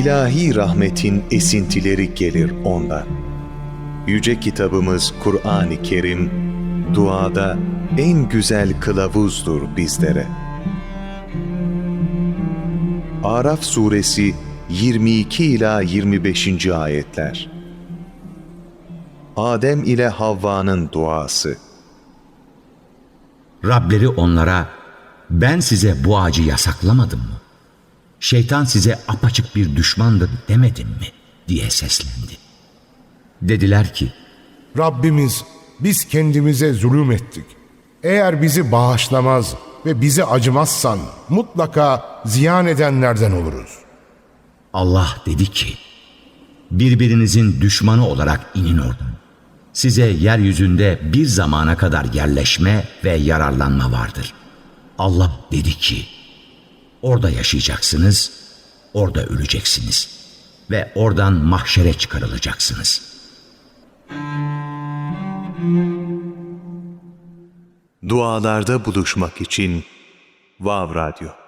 İlahi rahmetin esintileri gelir ondan. Yüce kitabımız Kur'an-ı Kerim, duada en güzel kılavuzdur bizlere. Araf suresi 22 ila 25. ayetler. Adem ile Havva'nın duası. Rableri onlara ben size bu ağacı yasaklamadım mı? Şeytan size apaçık bir düşmandır demedim mi? diye seslendi. Dediler ki Rabbimiz biz kendimize zulüm ettik. Eğer bizi bağışlamaz ve bizi acımazsan mutlaka ziyan edenlerden oluruz. Allah dedi ki birbirinizin düşmanı olarak inin oradan. Size yeryüzünde bir zamana kadar yerleşme ve yararlanma vardır. Allah dedi ki orada yaşayacaksınız, orada öleceksiniz ve oradan mahşere çıkarılacaksınız.'' Dualarda buluşmak için Vav Radyo